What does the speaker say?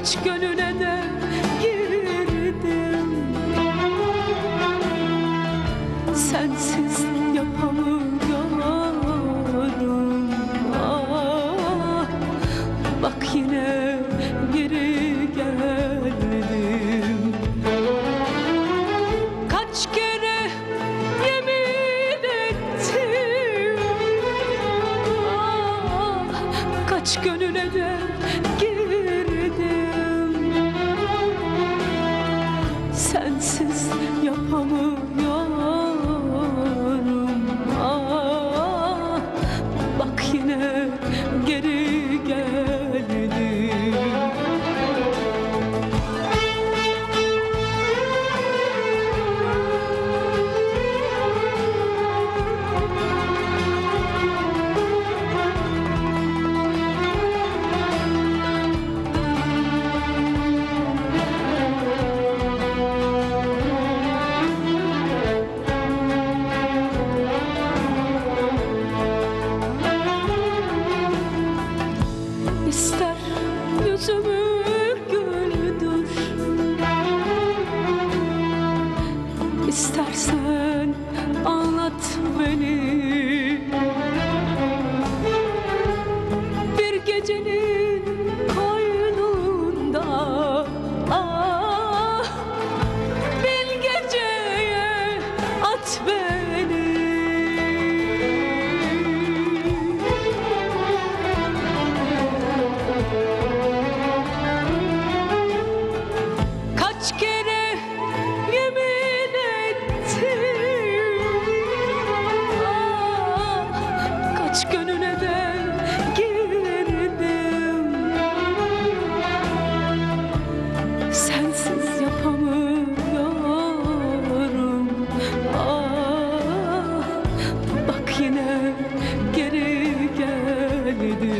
Kaç gönüle de girdim. Sensiz yapamıyorum. Ah, Bak yine geri geldim. Kaç kere yemin ettim. Ah, Kaç gönüle de Sensiz yapamıyorum. Ah, Bak yine geri geldim Sensiz yapamıyorum. Ah, Bak yine geri geldim